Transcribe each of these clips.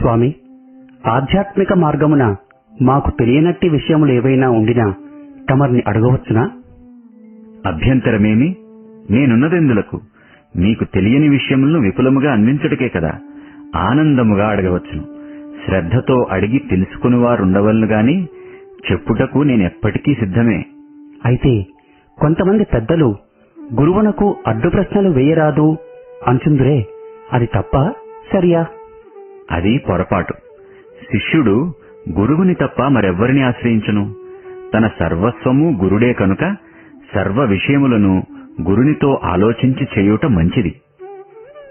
స్వామి ఆధ్యాత్మిక మార్గమున మాకు తెలియనట్టి విషయములు ఏవైనా ఉండినా తమరిని అడగవచ్చునా? అభ్యంతరమేమి? నేనున్నదెందులకు? మీకు తెలియని విషయములను విపులముగా అందించుటకే కదా ఆనందముగా అడగవచ్చును. శ్రద్ధతో అడిగి తెలుసుకుని వారుండవలను గాని చెప్పుటకు నేనెప్పటికీ సిద్ధమే. అయితే కొంతమంది పెద్దలు గురువునకు అడ్డు ప్రశ్నలు వేయరాదు అంచుందురే అది తప్ప సరియా? అది పొరపాటు. శిష్యుడు గురువుని తప్ప మరెవ్వరిని ఆశ్రయించును? తన సర్వస్వము గురుడే కనుక సర్వ విషయములను గురునితో ఆలోచించి చేయుట మంచిది.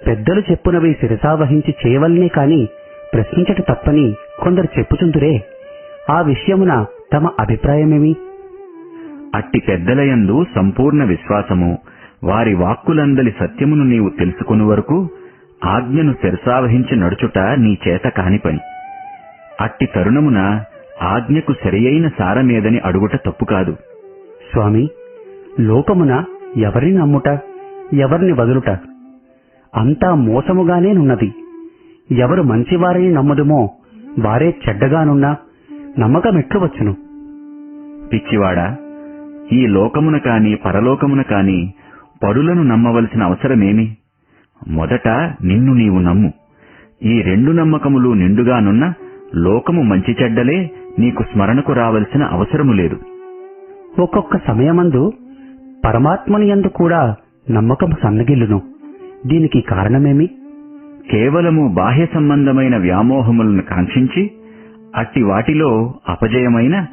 పెద్దలు చెప్పునవి శిరసావహించి చేయవలనే కాని ప్రశ్నించట తప్పని కొందరు చెప్పుచుందురే ఆ విషయమున తమ అభిప్రాయమేమి? అట్టి పెద్దలయందు సంపూర్ణ విశ్వాసము. వారి వాక్కులందలి సత్యమును నీవు తెలుసుకుని వరకు ఆజ్ఞను శిరసావహించి నడుచుట నీ చేత కాని పని. అట్టి తరుణమున ఆజ్ఞకు సరియైన సారమేదని అడుగుట తప్పు కాదు. స్వామి లోకమున ఎవరిని నమ్ముట ఎవరిని వదులుట? అంతా మోసముగానేనున్నది ఎవరు మంచివారని నమ్మదుమో వారే చెడ్డగానున్నా నమ్మకమెట్లు వచ్చును. పిచ్చివాడా ఈ లోకమున కాని పరలోకమున కాని పరులను నమ్మవలసిన అవసరమేమి? మొదట నిన్ను నీవు నమ్ము. ఈ రెండు నమ్మకములు నిండుగానున్న లోకము మంచి చెడ్డలే నీకు స్మరణకు రావలసిన అవసరము లేదు. ఒక్కొక్క సమయమందు పరమాత్మని యందు కూడా నమ్మకము సన్నగిల్లును. దీనికి కారణమేమి? కేవలము బాహ్య సంబంధమైన వ్యామోహములను కాంక్షించి అట్టి వాటిలో అపజయమైన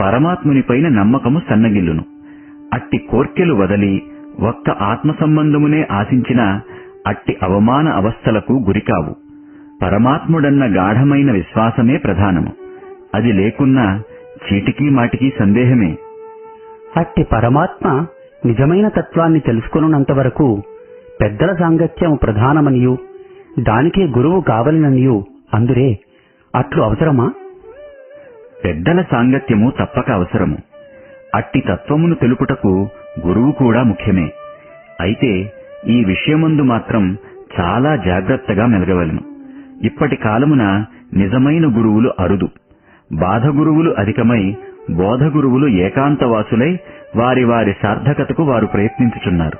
పరమాత్మునిపైన నమ్మకము సన్నగిల్లును. అట్టి కోర్కెలు వదలి ఒక్క ఆత్మ సంబంధమునే ఆశించిన అట్టి అవమాన అవస్థలకు గురికావు. పరమాత్ముడన్న గాఢమైన విశ్వాసమే ప్రధానము. అది లేకున్నా చీటికీ మాటికీ సందేహమే. అట్టి పరమాత్మ నిజమైన తత్వాన్ని తెలుసుకున్నంత వరకు పెద్దల సాంగత్యం ప్రధానమనియు దానికే గురువు కావలననియు అందురే. అట్లు అవసరమా? పెద్దల సాంగత్యము తప్పక అవసరము. అట్టి తత్వమును తెలుపుటకు గురువు కూడా ముఖ్యమే. అయితే ఈ విషయమందు మాత్రం చాలా జాగ్రత్తగా మెలగవలను. ఇప్పటి కాలమున నిజమైన గురువులు అరుదు. బాధ గురువులు అధికమై బోధ గురువులు ఏకాంతవాసులై వారి వారి సార్థకతకు వారు ప్రయత్నించుచున్నారు.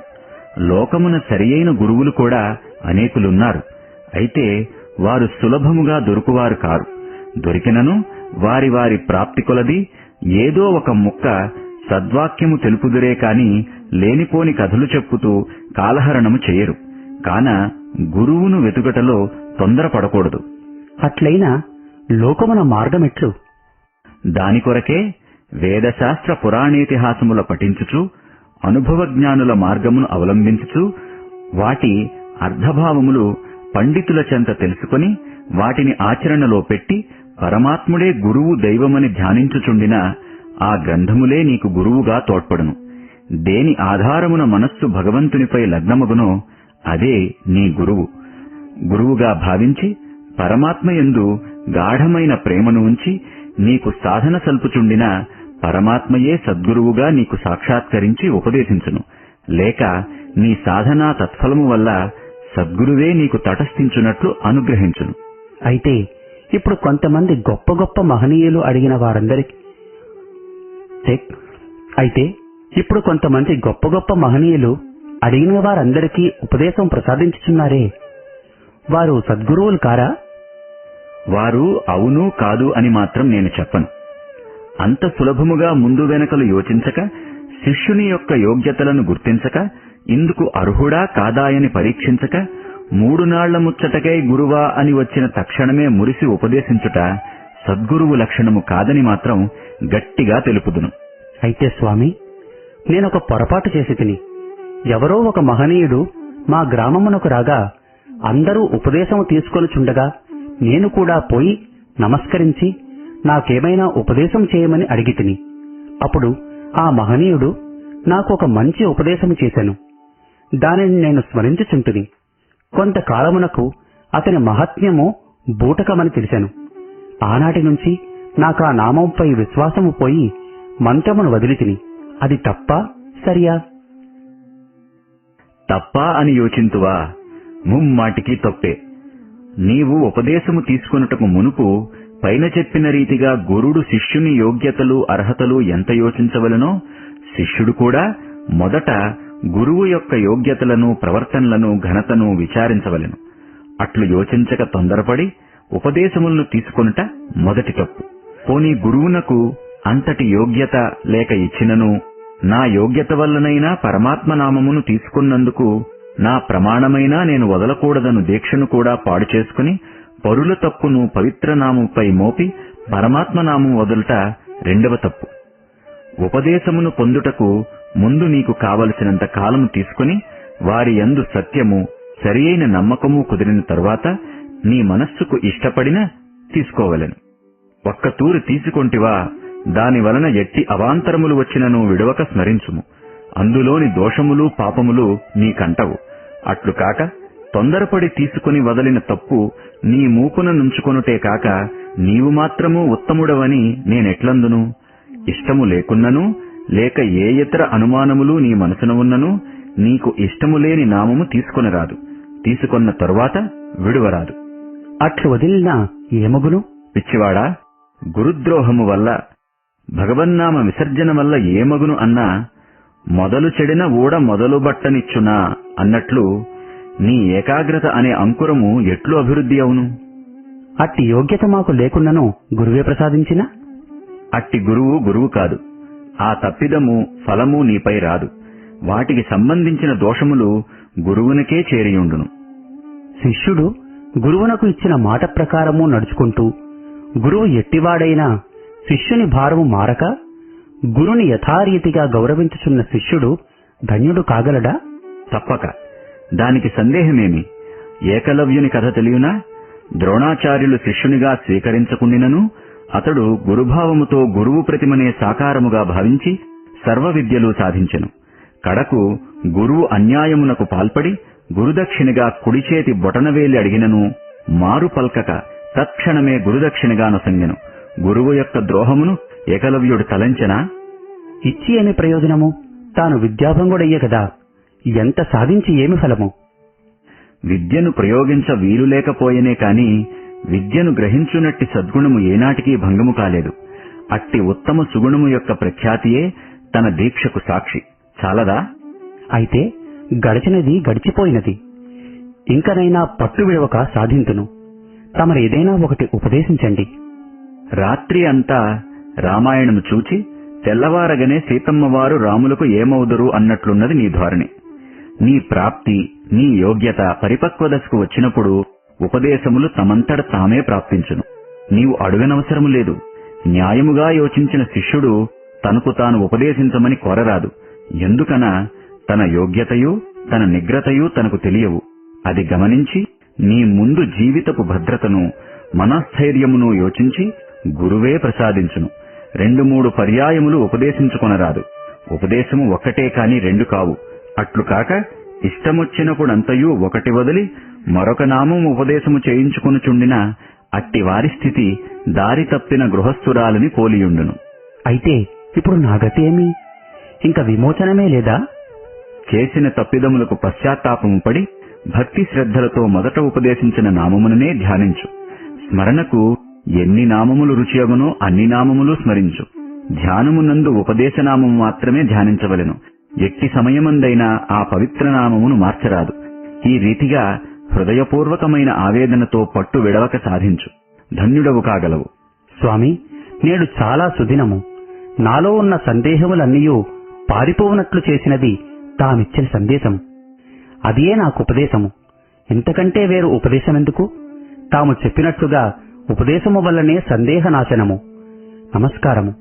లోకమున సరియైన గురువులు కూడా అనేకులున్నారు. అయితే వారు సులభముగా దొరుకువారు కారు. దొరికినను వారి వారి ప్రాప్తి కొలది ఏదో ఒక ముక్క సద్వాక్యము తెలుపుదురే కాని లేనిపోని కథలు చెప్పుతూ కాలహరణము చెయ్యరు కాన గురువును వెతుకటలో తొందరపడకూడదు. అట్లయినా లోకమున మార్గమెట్లు? దాని కొరకే వేదశాస్త్ర పురాణేతిహాసముల పఠించుచు అనుభవ జ్ఞానుల మార్గమును అవలంబించుచు వాటి అర్ధభావములు పండితుల చెంత తెలుసుకొని వాటిని ఆచరణలో పెట్టి పరమాత్ముడే గురువు దైవమని ధ్యానించుచుండిన ఆ గ్రంథములే నీకు గురువుగా తోడ్పడును. దేని ఆధారమున మనస్సు భగవంతునిపై లగ్నమగునో అదే నీ గురువు. గురువుగా భావించి పరమాత్మయందు గాఢమైన ప్రేమను ఉంచి నీకు సాధన సల్పుచుండిన పరమాత్మయే సద్గురువుగా నీకు సాక్షాత్కరించి ఉపదేశించును. లేక నీ సాధనా తత్ఫలము వల్ల సద్గురువే నీకు తటస్థించున్నట్లు అనుగ్రహించును. అయితే ఇప్పుడు కొంతమంది గొప్ప గొప్ప మహనీయులు అడిగిన వారందరికి. అయితే ఇప్పుడు కొంతమంది గొప్ప గొప్ప మహనీయులు అడిగిన వారందరికీ ఉపదేశం ప్రసాదించుచున్నారే. వారు సద్గురువులు కారా? వారు అవును కాదు అని మాత్రం నేను చెప్పను. అంత సులభముగా ముందు వెనకలు యోచించక శిష్యుని యొక్క యోగ్యతలను గుర్తించక ఇందుకు అర్హుడా కాదాయని పరీక్షించక మూడు నాళ్ళ ముచ్చటకై గురువా అని వచ్చిన తక్షణమే మురిసి ఉపదేశించుట సద్గురువు లక్షణము కాదని మాత్రం గట్టిగా తెలుపుదును. అయితే స్వామి నేనొక పొరపాటు చేసి తిని. ఎవరో ఒక మహనీయుడు మా గ్రామమునకు రాగా అందరూ ఉపదేశము తీసుకొనుచుండగా నేను కూడా పోయి నమస్కరించి నాకేమైనా ఉపదేశం చేయమని అడిగి తిని. అప్పుడు ఆ మహనీయుడు నాకు ఒక మంచి ఉపదేశము చేశాను. దానిని నేను స్మరించుచుంటుని. కొంతకాలమునకు అతని మహాత్మ్యము బూటకమని తెలిశాను ఆనాటి నుంచి నాకా నామంపై విశ్వాసము పోయి మంత్రమును వదిలి తిని అది తప్ప సరియా? తప్ప అని యోచింతువా? ముమ్మాటికి తప్పే. నీవు ఉపదేశము తీసుకొనుటకు మునుపు పైన చెప్పిన రీతిగా గురుడు శిష్యుని యోగ్యతలు అర్హతలు ఎంత యోచించవలనో శిష్యుడు కూడా మొదట గురువు యొక్క యోగ్యతలను ప్రవర్తనలను ఘనతను విచారించవలెను. అట్లు యోచించక తొందరపడి ఉపదేశములను తీసుకొనుట మొదటి తప్పు. పోనీ గురువునకు అంతటి యోగ్యత లేక ఇచ్చినను నా యోగ్యత వల్లనైనా పరమాత్మ నామమును తీసుకున్నందుకు నా ప్రమాణమైనా నేను వదలకూడదను దీక్షను కూడా పాడు చేసుకుని పరుల తప్పును పవిత్ర నామంపై మోపి పరమాత్మ నామం వదులుట రెండవ తప్పు. ఉపదేశమును పొందుటకు ముందు నీకు కావలసినంత కాలము తీసుకుని వారి యందు సత్యము సరియైన నమ్మకము కుదిరిన తరువాత నీ మనస్సుకు ఇష్టపడిన తీసుకోవలెను. ఒక్క తూరు తీసుకొంటివా దాని వలన ఎట్టి అవాంతరములు వచ్చినను విడవక స్మరించుము. అందులోని దోషములు పాపములు నీకంటవు. అట్లు కాక తొందరపడి తీసుకుని వదలిన తప్పు నీ మూపున నుంచుకొనుటే కాక నీవు మాత్రము ఉత్తముడవని నేనెట్లందును? ఇష్టము లేకున్నను లేక ఏ ఇతర అనుమానములు నీ మనసున ఉన్నను నీకు ఇష్టము లేని నామము తీసుకొనరాదు. తీసుకొన్న తరువాత విడువరాదు. అట్లు వదిలినా ఏమగును? పిచ్చివాడా గురుద్రోహము వల్ల భగవన్నామ విసర్జన వల్ల ఏమగును అన్నా మొదలు చెడిన ఊడ మొదలు బట్టనిచ్చునా అన్నట్లు నీ ఏకాగ్రత అనే అంకురము ఎట్లు అభివృద్ధి అవును? అట్టి యోగ్యత మాకు లేకున్నను గురువే ప్రసాదించిన? అట్టి గురువు గురువు కాదు. ఆ తప్పిదము ఫలము నీపై రాదు. వాటికి సంబంధించిన దోషములు గురువునికే చేరియుండును. శిష్యుడు గురువునకు ఇచ్చిన మాట ప్రకారము నడుచుకుంటూ గురువు ఎట్టివాడైనా శిష్యుని భారము మారక గురుని యథారీతిగా గౌరవించుచున్న శిష్యుడు ధన్యుడు కాగలడా? తప్పక. దానికి సందేహమేమి? ఏకలవ్యుని కథ తెలియనా? ద్రోణాచార్యులు శిష్యునిగా స్వీకరించకుండినను అతడు గురుభావముతో గురువు ప్రతిమనే సాకారముగా భావించి సర్వ విద్యలు సాధించెను. కడకు గురువు అన్యాయమునకు పాల్పడి గురుదక్షిణగా కుడిచేతి బొటనవేలి అడిగినను మారు పల్కక తత్క్షణమే గురుదక్షిణగా నొసంగెను. గురువు యొక్క ద్రోహమును ఏకలవ్యుడు తలంచెనా? ఇచ్చి ఏమి ప్రయోజనము? తాను విద్యాభంగుడయ్యే కదా. ఎంత సాధించి ఏమి ఫలము? విద్యను ప్రయోగించ వీలు లేకపోయేనే కాని విద్యను గ్రహించునట్టి సద్గుణము ఏనాటికి భంగము కాలేదు. అట్టి ఉత్తమ సుగుణము యొక్క ప్రఖ్యాతియే తన దీక్షకు సాక్షి. చాలదా? అయితే గడిచినది గడిచిపోయినది. ఇంకనైనా పట్టు విడవక సాధింతును. తమరు ఏదైనా ఒకటి ఉపదేశించండి. రాత్రి అంతా రామాయణము చూచి తెల్లవారగనే సీతమ్మవారు రాములకు ఏమవుదురు అన్నట్లున్నది నీ ధోరణి. నీ ప్రాప్తి నీ యోగ్యత పరిపక్వ దశకు వచ్చినప్పుడు ఉపదేశములు తమంతట తామే ప్రాప్తించును. నీవు అడుగనవసరము లేదు. న్యాయముగా యోచించిన శిష్యుడు తనకు తాను ఉపదేశించమని కోరరాదు. ఎందుకన? తన యోగ్యతయు తన నిగ్రతయు తనకు తెలియవు. అది గమనించి నీ ముందు జీవితపు భద్రతను మనస్థైర్యమును యోచించి గురువే ప్రసాదించును. రెండు మూడు పర్యాయములు ఉపదేశించుకొనరాదు. ఉపదేశము ఒక్కటే కాని రెండు కావు. అట్లు కాక ఇష్టమొచ్చినప్పుడంతయు ఒకటి వదిలి మరొక నామం ఉపదేశము చేయించుకొనుచుండిన అట్టి వారి స్థితి దారి తప్పిన గృహస్థురాలని పోలియుండును. అయితే ఇప్పుడు నా గతి ఏమి? ఇంక విమోచనమే లేదా? చేసిన తప్పిదములకు పశ్చాత్తాపము పడి భక్తి శ్రద్ధలతో మొదట ఉపదేశించిన నామముననే ధ్యానించు. స్మరణకు ఎన్ని నామములు రుచియగునో అన్ని నామములు స్మరించు. ధ్యానమునందు ఉపదేశనామము మాత్రమే ధ్యానించవలెను. ఎట్టి సమయమందైనా ఆ పవిత్ర నామమును మార్చరాదు. ఈ రీతిగా హృదయపూర్వకమైన ఆవేదనతో పట్టు విడవక సాధించు. ధన్యుడవు కాగలవు. స్వామి నేడు చాలా సుదినము. నాలో ఉన్న సందేహములన్నీయూ పారిపోవునట్లు చేసినది తామిచ్చిన సందేశం అదియే నాకు ఉపదేశము. ఇంతకంటే వేరు ఉపదేశమెందుకు? తాము చెప్పినట్లుగా ఉపదేశము వల్లనే సందేహనాశనము. నమస్కారము.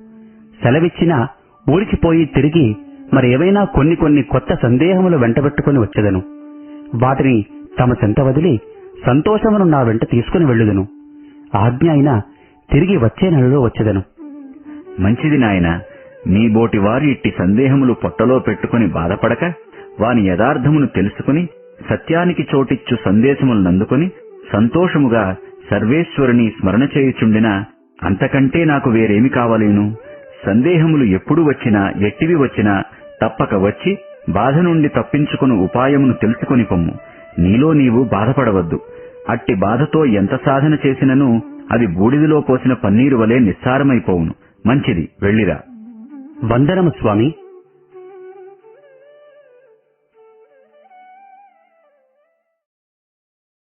సెలవిచ్చిన ఊరికి పోయి తిరిగి మరేవైనా కొన్ని కొన్ని కొత్త సందేహములు వెంటబెట్టుకుని వచ్చేదను. వాటిని తమ చెంత వదిలి సంతోషమును నా వెంట తీసుకుని వెళ్ళుదును. ఆజ్ఞ అయినా తిరిగి వచ్చే నెలలో వచ్చేదను. మంచిది నాయన నీ బోటి వారు ఇట్టి సందేహములు పొట్టలో పెట్టుకుని బాధపడక వాని యథార్థమును తెలుసుకుని సత్యానికి చోటిచ్చు సందేశములనందుకొని సంతోషముగా సర్వేశ్వరుని స్మరణ చేయుచుండిన అంతకంటే నాకు వేరేమి కావలేను. సందేహములు ఎప్పుడు వచ్చినా ఎట్టివి వచ్చినా తప్పక వచ్చి బాధ నుండి తప్పించుకుని ఉపాయమును తెలుసుకొని పొమ్ము. నీలో నీవు బాధపడవద్దు. అట్టి బాధతో ఎంత సాధన చేసినను అది బూడిదిలో పోసిన పన్నీరు వలె నిస్సారమైపోవును. మంచిది వెళ్ళిరా. వందనము స్వామి.